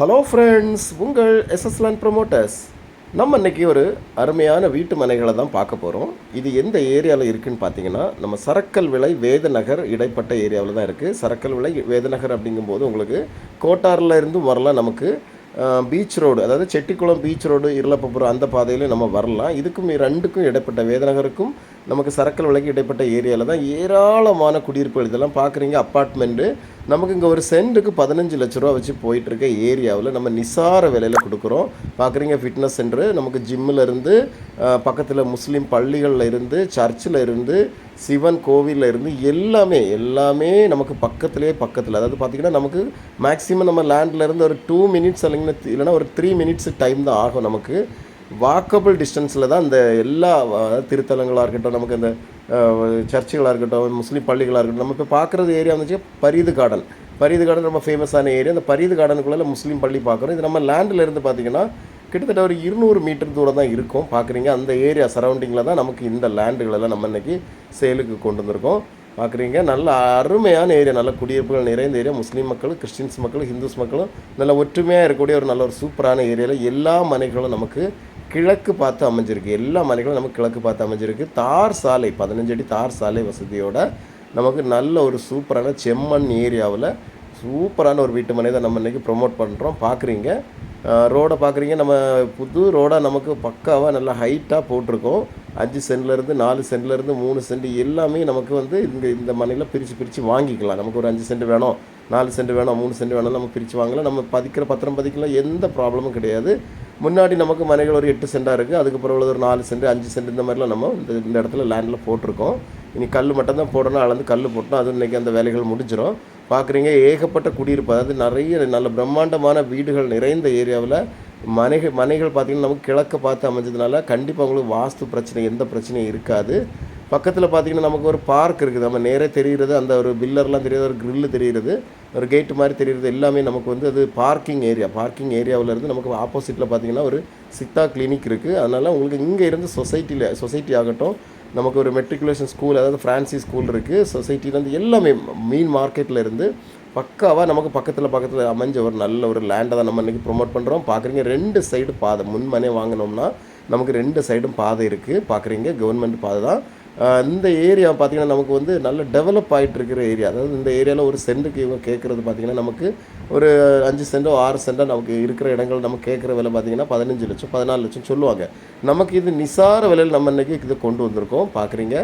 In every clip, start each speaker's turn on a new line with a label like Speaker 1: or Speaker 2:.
Speaker 1: Hello friends உங்கள் எஸ்எஸ்லான் promoters நம்ம இன்றைக்கி ஒரு அருமையான வீட்டு மனைகளை தான் பார்க்க போகிறோம் இது எந்த ஏரியாவில் இருக்குன்னு பார்த்தீங்கன்னா நம்ம சரக்கல் விலை வேதநகர் இடைப்பட்ட ஏரியாவில் தான் இருக்குது சரக்கல் விலை வேதநகர் அப்படிங்கும்போது உங்களுக்கு கோட்டாரில் இருந்து வரலாம். நமக்கு பீச் ரோடு அதாவது செட்டிக்குளம் பீச் ரோடு இருளப்பபுரம் அந்த பாதையிலையும் நம்ம வரலாம். இதுக்கும் ரெண்டுக்கும் இடைப்பட்ட வேதநகருக்கும் நமக்கு சரக்கல் விலைக்கு இடைப்பட்ட ஏரியாவில் தான் ஏராளமான குடியிருப்புகள் இதெல்லாம் பார்க்குறீங்க. அப்பார்ட்மெண்ட்டு நமக்கு இங்கே ஒரு சென்ட்டுக்கு பதினஞ்சு லட்ச ரூபா வச்சு போயிட்டுருக்க ஏரியாவில் நம்ம நிசார விலையில் கொடுக்குறோம். பார்க்குறீங்க ஃபிட்னஸ் சென்டரு நமக்கு ஜிம்மில் இருந்து பக்கத்தில் முஸ்லீம் பள்ளிகளில் இருந்து சர்ச்சில் இருந்து சிவன் கோவிலில் இருந்து எல்லாமே எல்லாமே நமக்கு பக்கத்துலேயே பக்கத்தில். அதாவது பார்த்திங்கன்னா நமக்கு மேக்ஸிமம் நம்ம லேண்டில் இருந்து ஒரு டூ மினிட்ஸ் இல்லைங்கன்னா இல்லைன்னா ஒரு த்ரீ மினிட்ஸ் டைம் தான் ஆகும் நமக்கு. வாக்கபிள் டிஸ்டன்ஸில் தான் இந்த எல்லா திருத்தலங்களாக இருக்கட்டும் நமக்கு இந்த சர்ச்சுகளாக இருக்கட்டும் முஸ்லீம் பள்ளிகளாக இருக்கட்டும் நம்ம இப்போ பார்க்குறது ஏரியா வந்துச்சு பரீது கார்டன். பரீது கார்டன் ரொம்ப ஃபேமஸான ஏரியா அந்த பரீது கார்டனுக்குள்ளே முஸ்லீம் பள்ளி பார்க்குறோம் இது நம்ம லேண்டில் இருந்து பார்த்தீங்கன்னா கிட்டத்தட்ட ஒரு இருநூறு மீட்டர் தூரம் தான் இருக்கும். பார்க்குறீங்க அந்த ஏரியா சரௌண்டிங்கில் தான் நமக்கு இந்த லேண்டுகளெல்லாம் நம்ம இன்றைக்கி சேலுக்கு கொண்டு வந்திருக்கோம். பார்க்குறீங்க நல்ல அருமையான ஏரியா நல்ல குடியிருப்புகள் நிறைந்த ஏரியா முஸ்லீம் மக்கள் கிறிஸ்டின்ஸ் மக்கள் ஹிந்துஸ் மக்களும் நல்ல ஒற்றுமையாக இருக்கக்கூடிய ஒரு நல்ல ஒரு சூப்பரான ஏரியாவில் எல்லா மனைகளும் நமக்கு கிழக்கு பார்த்து அமைஞ்சிருக்கு. எல்லா மலைகளும் நமக்கு கிழக்கு பார்த்து அமைஞ்சிருக்கு. தார் சாலை பதினஞ்சு அடி தார் சாலை வசதியோட நமக்கு நல்ல ஒரு சூப்பரான செம்மண் ஏரியாவில் சூப்பரான ஒரு வீட்டு மனை தான் நம்ம இன்றைக்கி ப்ரொமோட் பண்ணுறோம் பார்க்குறீங்க. ரோடை பார்க்குறீங்க. நம்ம புது ரோடாக நமக்கு பக்காவாக நல்லா ஹைட்டாக போட்டிருக்கோம். அஞ்சு சென்ட்லேருந்து நாலு சென்ட்லேருந்து மூணு சென்ட் எல்லாமே நமக்கு வந்து இந்த இந்த மனையில் பிரித்து பிரித்து வாங்கிக்கலாம். நமக்கு ஒரு அஞ்சு சென்ட் வேணும் நாலு சென்ட் வேணும் மூணு சென்ட் வேணும் நம்ம பிரித்து வாங்கலாம். நம்ம பதிக்கிற பத்திரம் பதிக்கலாம். எந்த ப்ராப்ளமும் கிடையாது. முன்னாடி நமக்கு மனைகள் ஒரு எட்டு சென்டாக இருக்குது அதுக்கப்புறம் உள்ளது ஒரு நாலு சென்ட் அஞ்சு சென்ட் இந்த மாதிரிலாம் நம்ம இந்த இந்த இடத்துல லேண்டில் போட்டிருக்கோம். இனி கல் மட்டும் தான் போடணும். அளந்து கல் போட்டோம் அது இன்றைக்கி அந்த வேலைகள் முடிஞ்சிடும் பார்க்குறீங்க ஏகப்பட்ட குடியிருப்பு. அதாவது நிறைய நல்ல பிரம்மாண்டமான வீடுகள் நிறைந்த ஏரியாவில் மனைகள் மனைகள் பார்த்திங்கன்னா நமக்கு கிழக்க பார்த்து அமைஞ்சதுனால கண்டிப்பாக உங்களுக்கு வாஸ்து பிரச்சனை எந்த பிரச்சனையும் இருக்காது. பக்கத்தில் பார்த்தீங்கன்னா நமக்கு ஒரு பார்க் இருக்குது. நம்ம நேரே தெரிகிறது அந்த ஒரு பில்லர்லாம் தெரியுது ஒரு க்ரில்லு தெரிகிறது ஒரு கேட்டு மாதிரி தெரிகிறது எல்லாமே நமக்கு வந்து அது பார்க்கிங் ஏரியா பார்க்கிங் ஏரியாவில் இருந்து நமக்கு ஆப்போசிட்டில் பார்த்தீங்கன்னா ஒரு சித்தா கிளினிக் இருக்குது அதனால் உங்களுக்கு இங்கே இருந்து சொசைட்டியில் சொசைட்டி ஆகட்டும் நமக்கு ஒரு மெட்ரிகுலேஷன் ஸ்கூல் அதாவது ஃப்ரான்சி ஸ்கூல் இருக்குது சொசைட்டிலேருந்து எல்லாமே மீன் மார்க்கெட்டில் இருந்து பக்காவாக நமக்கு பக்கத்தில் பக்கத்தில் அமைஞ்ச ஒரு நல்ல ஒரு லேண்டை தான் நம்ம இன்றைக்கி ப்ரொமோட் பண்ணுறோம் பார்க்குறீங்க ரெண்டு சைடு பாதை. முன்மனே வாங்கினோம்னா நமக்கு ரெண்டு சைடும் பாதை இருக்குது பார்க்குறீங்க கவர்மெண்ட் பாதை தான். இந்த ஏரியா பார்த்திங்கன்னா நமக்கு வந்து நல்ல டெவலப் ஆகிட்டு இருக்கிற ஏரியா. அதாவது இந்த ஏரியாவில் ஒரு சென்ட்டுக்கு இவங்க கேட்குறது பார்த்திங்கன்னா நமக்கு ஒரு அஞ்சு சென்டோ ஆறு சென்டோ நமக்கு இருக்கிற இடங்கள் நம்ம கேட்குற விலை பார்த்திங்கன்னா பதினஞ்சு லட்சம் பதினாலு லட்சம் சொல்லுவாங்க. நமக்கு இது நிசார விலையில் நம்ம இன்றைக்கி இதை கொண்டு வந்திருக்கோம். பார்க்குறீங்க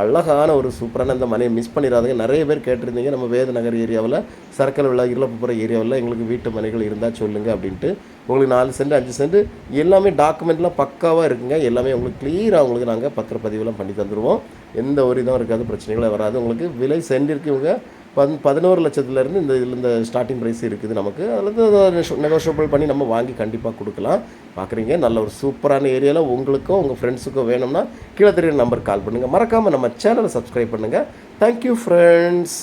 Speaker 1: அழகான ஒரு சூப்பரான இந்த மனையை மிஸ் பண்ணிடாதீங்க. நிறைய பேர் கேட்டிருந்தீங்க நம்ம வேதநகர் ஏரியாவில் சர்க்கல் விழா இருளப்புற ஏரியாவில் எங்களுக்கு வீட்டு மனைகள் இருந்தால் சொல்லுங்கள் அப்படின்ட்டு உங்களுக்கு நாலு சென்ட் அஞ்சு சென்ட் எல்லாமே டாக்குமெண்ட்லாம் பக்காவாக இருக்குங்க. எல்லாமே உங்களுக்கு கிளியராக உங்களுக்கு நாங்கள் பத்திரப்பதிவுலாம் பண்ணி தந்துடுவோம் எந்த ஒரு இதுவும் இருக்காது பிரச்சனைகளும் வராது. உங்களுக்கு விலை சென்றிருக்கு இவங்க பன் பதினோரு லட்சத்துலேருந்து இந்த இதில் இந்த ஸ்டார்டிங் ப்ரைஸ் இருக்குது நமக்கு. அதில் நெகோஷியபிள் பண்ணி நம்ம வாங்கி கண்டிப்பாக கொடுக்கலாம். பார்க்குறீங்க நல்ல ஒரு சூப்பரான ஏரியாவில் உங்களுக்கோ உங்கள் ஃப்ரெண்ட்ஸுக்கோ வேணும்னா கீழே தெரியுற நம்பர் கால் பண்ணுங்கள் மறக்காமல் நம்ம சேனலை சப்ஸ்கிரைப் பண்ணுங்கள் தேங்க்யூ ஃப்ரெண்ட்ஸ்